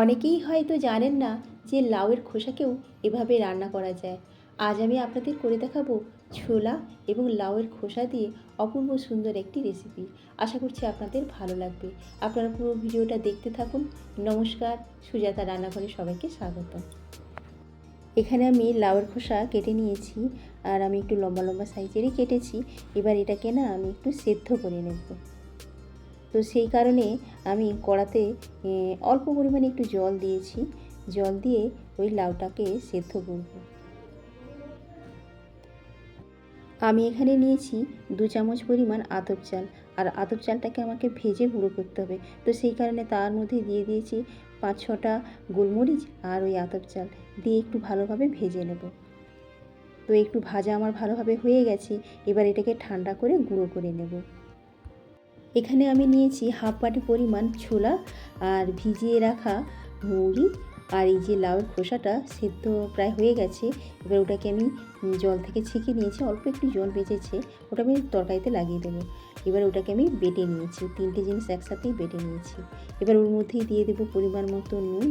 অনেকেই হয়তো জানেন না যে লাউয়ের খোসাকেও এভাবে রান্না করা যায়। আজ আমি আপনাদের করে দেখাবো ছোলা এবং লাউয়ের খোসা দিয়ে অপূর্ব সুন্দর একটি রেসিপি আশা করছি আপনাদের ভালো লাগবে। আপনারা পুরো ভিডিওটা দেখতে থাকুন। নমস্কার, সুজাতা রান্নাঘরে সবাইকে স্বাগত। এখানে আমি লাউয়ের খোসা কেটে নিয়েছি আর আমি একটু লম্বা লম্বা সাইজেরই কেটেছি। এবার এটাকে না আমি একটু সেদ্ধ করে নেব। তো সেই কারণে আমি কড়াতে অল্প পরিমাণে একটু জল দিয়েছি। জল দিয়ে ওই লাউটাকে সেদ্ধ করব। আমি এখানে নিয়েছি দু চামচ পরিমাণ আতপ চাল। আর আতপ চালটাকে আমাকে ভেজে গুঁড়ো করতে হবে। তো সেই কারণে তার মধ্যে দিয়ে দিয়েছি পাঁচ ছটা গোলমরিচ আর ওই আতপ চাল। দিয়ে একটু ভালোভাবে ভেজে নেব। তো একটু ভাজা আমার ভালোভাবে হয়ে গেছে। এবার এটাকে ঠান্ডা করে গুঁড়ো করে নেব। এখানে আমি নিয়েছি হাফ বাটি পরিমাণ ছোলা আর ভিজিয়ে রাখা মুড়ি আর এই যে লাউয়ের খোসাটা সেদ্ধ প্রায় হয়ে গেছে। এবার ওটাকে আমি জল থেকে ছেঁকে নিয়েছি, অল্প একটু জল বেঁচেছে, ওটা আমি তরকারিতে লাগিয়ে দেবো। এবার ওটাকে আমি বেটে নিয়েছি, তিনটে জিনিস একসাথেই বেটে নিয়েছি। এবার ওর মধ্যেই দিয়ে দেবো পরিমাণ মতো নুন,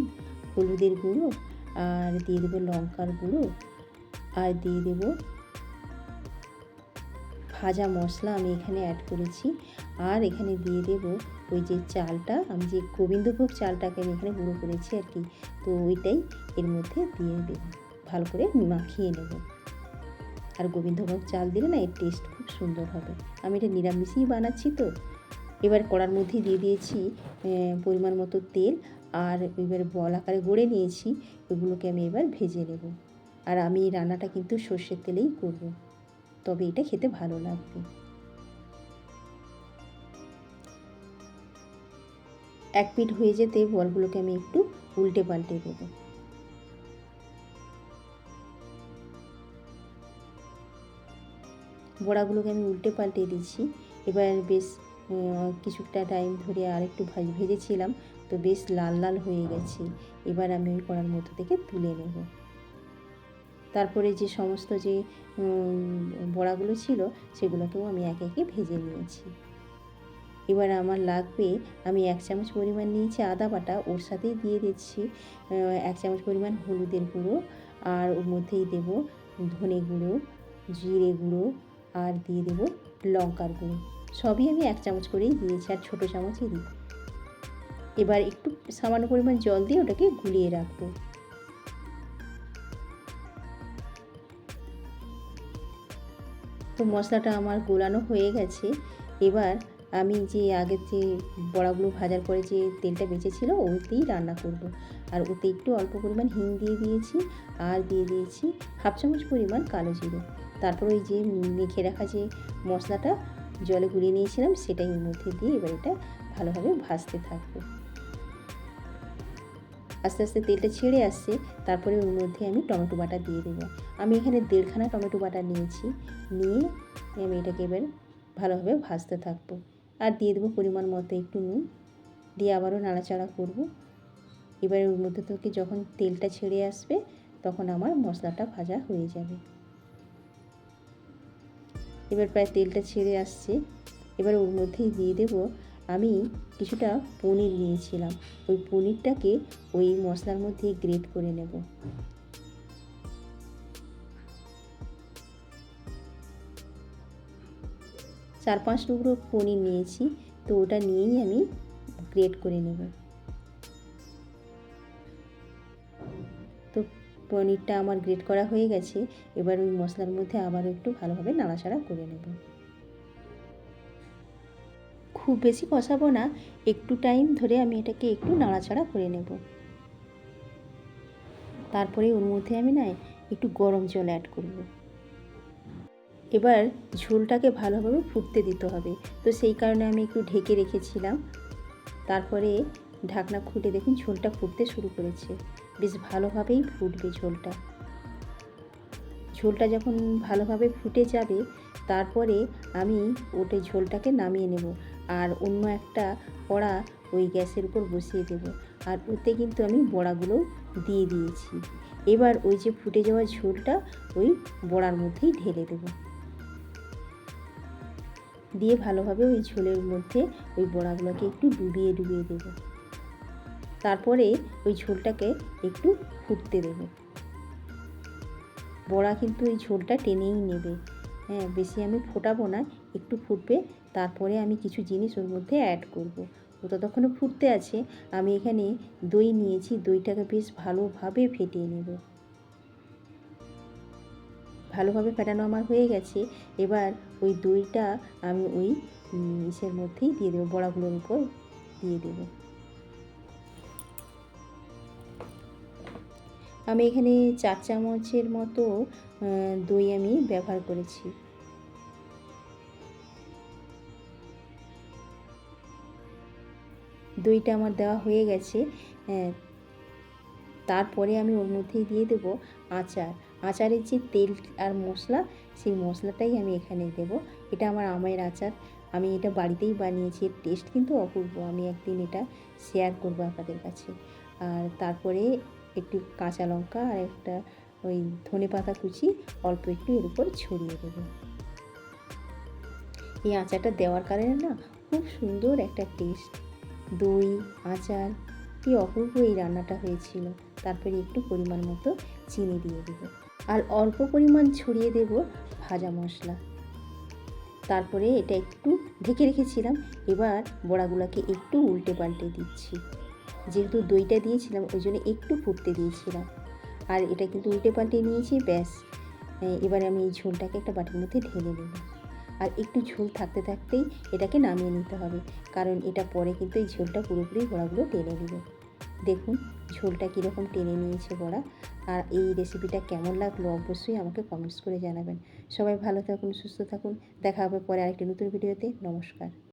হলুদের গুঁড়ো আর দিয়ে দেবো লঙ্কার গুঁড়ো আর দিয়ে দেবো ভাজা মশলা আমি এখানে অ্যাড করেছি। আর এখানে দিয়ে দেব ওই যে চালটা, আমি যে গোবিন্দভোগ চালটাকে আমি এখানে গুঁড়ো করেছি আর কি, তো ওইটাই এর মধ্যে দিয়ে দেব। ভালো করে মাখিয়ে নেব। আর গোবিন্দভোগ চাল দিলে না, এর টেস্ট খুব সুন্দর হবে। আমি এটা নিরামিষই বানাচ্ছি তো, এবার কড়ার মধ্যে দিয়ে দিয়েছি পরিমাণ মতো তেল, আর এবার বল আকারে গড়ে নিয়েছি, ওগুলোকে আমি এবার ভেজে নেব। আর আমি এই রান্নাটা কিন্তু সর্ষের তেলেই করব, তবে এটা খেতে ভালো লাগবে। এক পিঠ হয়ে যেতে বলগুলোকে আমি একটু উল্টে পাল্টে দেব। বড়াগুলোকে আমি উল্টে পাল্টে দিচ্ছি। এবার বেশ কিছুটা টাইম ধরে আর আরেকটু ভেজেছিলাম, তো বেশ লাল লাল হয়ে গেছে। এবার আমি ওই কড়ার মধ্য থেকে তুলে নেব। তারপরে যে সমস্ত যে বড়াগুলো ছিল, সেগুলোকেও আমি একে একে ভেজে নিয়েছি। এবার আমার লাগবে, আমি এক চামচ পরিমাণ নিয়েছি আদা বাটা, ওর সাথেই দিয়ে দিচ্ছি এক চামচ পরিমাণ হলুদের গুঁড়ো, আর ওর মধ্যেই দেব ধনে গুঁড়ো, জিরে গুঁড়ো, আর দিয়ে দেব লঙ্কার গুঁড়ো। সবই আমি এক চামচ করেই দিয়েছি, আর ছোটো চামচই দিই। এবার একটু সামান্য পরিমাণ জল দিয়ে ওটাকে গুলিয়ে রাখব। তো মশলাটা আমার গোলানো হয়ে গেছে। এবার আমি যে আগের যে বড়াগুলো ভাজার পরে যে তেলটা বেঁচেছিল ওতেই রান্না করব। আর ওতে একটু অল্প পরিমাণ হিং দিয়ে দিয়েছি আর দিয়ে দিয়েছি হাফ চামচ পরিমাণ কালো জিরে। তারপর ওই যে মেখে রাখা যে মশলাটা জলে গুলিয়ে নিয়েছিলাম সেটাই ওর মধ্যে দিয়ে এবার এটা ভালোভাবে ভাজতে থাকব। আস্তে আস্তে তেলটা ছেড়ে আসছে তারপরে ওর মধ্যে আমি টমেটো বাটা দিয়ে দেবো। আমি এখানে দেড়খানা টমেটো বাটা নিয়েছি নিয়ে আমি এটাকে এবার ভালোভাবে ভাজতে থাকব। আর দিয়ে দেবো পরিমাণ মতো একটু নুন। দিয়ে আবারও নাড়াচাড়া করব। এবার ওর মধ্যে থেকে যখন তেলটা ছেড়ে আসবে, তখন আমার মশলাটা ভাজা হয়ে যাবে। এবার প্রায় তেলটা ছেড়ে আসছে। এবার ওর মধ্যেই দিয়ে দেবো আমি কিছুটা পনির নিয়েছিলাম। ওই পনিরটাকে ওই মশলার মধ্যে গ্রেট করে নেব। চার পাঁচ টুকরো পনির নিয়েছি, তো ওটা নিয়েই আমি গ্রেট করে নেব। তো পনিরটা আমার গ্রেট করা হয়ে গেছে, এবার ওই মশলার মধ্যে আবারও একটু ভালোভাবে নাড়াচাড়া করে নেব। খুব বেশি কষাবো না, একটু টাইম ধরে আমি এটাকে একটু নাড়াচাড়া করে নেব। তারপরে ওর মধ্যে আমি না একটু গরম জল অ্যাড করব। এবার ঝোলটাকে ভালোভাবে ফুটতে দিতে হবে। তো সেই কারণে আমি একটু ঢেকে রেখেছিলাম। তারপরে ঢাকনা খুলে দেখুন ঝোলটা ফুটতে শুরু করেছে। বেশ ভালোভাবেই ফুটবে ঝোলটা। ঝোলটা যখন ভালোভাবে ফুটে যাবে, তারপরে আমি ওটে ঝোলটাকে নামিয়ে নেব। আর অন্য একটা কড়া ওই গ্যাসের উপর বসিয়ে দেব। আর ওতে কিন্তু আমি বড়াগুলো দিয়ে দিয়েছি। এবার ওই যে ফুটে যাওয়া ঝোলটা ওই বড়ার মধ্যেই ঢেলে দেব। দিয়ে ভালোভাবে ওই ঝোলের মধ্যে ওই বড়াগুলোকে একটু ডুবিয়ে ডুবিয়ে দেবো। তারপরে ওই ঝোলটাকে একটু ফুটতে দেবো। বড়া কিন্তু ওই ঝোলটা টেনেই নেবে। হ্যাঁ বেশি আমি ফোটাবো না, একটু ফুটবে, তারপরে আমি কিছু জিনিস ওর মধ্যে অ্যাড করব। ও ততক্ষণে ফুটতে আছে, আমি এখানে দই নিয়েছি, দইটাকে বেশ ভালোভাবে ফেটিয়ে নেব। ভালোভাবে ফেটানো আমার হয়ে গেছে। এবার ওই দইটা আমি ওই ইসের মধ্যেই দিয়ে দেবো, বড়াগুলোর উপর দিয়ে দেবো। আমি এখানে চার চামচের মতো দই আমি ব্যবহার করেছি। দইটা আমার দেওয়া হয়ে গেছে তারপরে আমি ওর মধ্যেই দিয়ে দেবো আচার। আচারের যে তেল আর মশলা, সেই মশলাটাই আমি এখানে দেব। এটা আমার আমের আচার। আমি এটা বাড়িতেই বানিয়েছি, এর টেস্ট কিন্তু অপূর্ব। আমি একদিন এটা শেয়ার করব আপনাদের কাছে। আর তারপরে একটু কাঁচা লঙ্কা আর একটা ওই ধনে পাতা কুচি অল্প একটু এর উপর ছড়িয়ে দেবো। এই আচারটা দেওয়ার কারণে না খুব সুন্দর একটা টেস্ট দই, আচার কি অপূর্ব এই রান্নাটা হয়েছিল। তারপরে একটু পরিমাণ মতো চিনি দিয়ে দেব। আর অল্প পরিমাণ ছড়িয়ে দেব ভাজা মশলা। তারপরে এটা একটু ঢেকে রেখেছিলাম। এবার বড়াগুলোকে একটু উল্টে পাল্টে দিচ্ছি। যেহেতু দইটা দিয়েছিলাম, ওই জন্য একটু ফুটতে দিয়েছিলাম। আর এটা কিন্তু উল্টে পাল্টে নিয়েছি, ব্যাস। এবারে আমি এই ঝোলটাকে একটা বাটির মধ্যে ঢেলে নেব। আর একটু ঝোল থাকতে থাকতেই এটাকে নামিয়ে নিতে হবে। কারণ এটা পরে কিন্তু এই ঝোলটা পুরোপুরি বড়াগুলো টেনে নেবে। দেখুন, ঝোলটা কীরকম টেনে নিয়েছে বড়া। আর এই রেসিপিটা কেমন লাগল অবশ্যই আমাকে কমেন্টস করে জানাবেন। সবাই ভালো থাকুন, সুস্থ থাকুন। দেখা হবে পরে আরেকটি নতুন ভিডিওতে নমস্কার।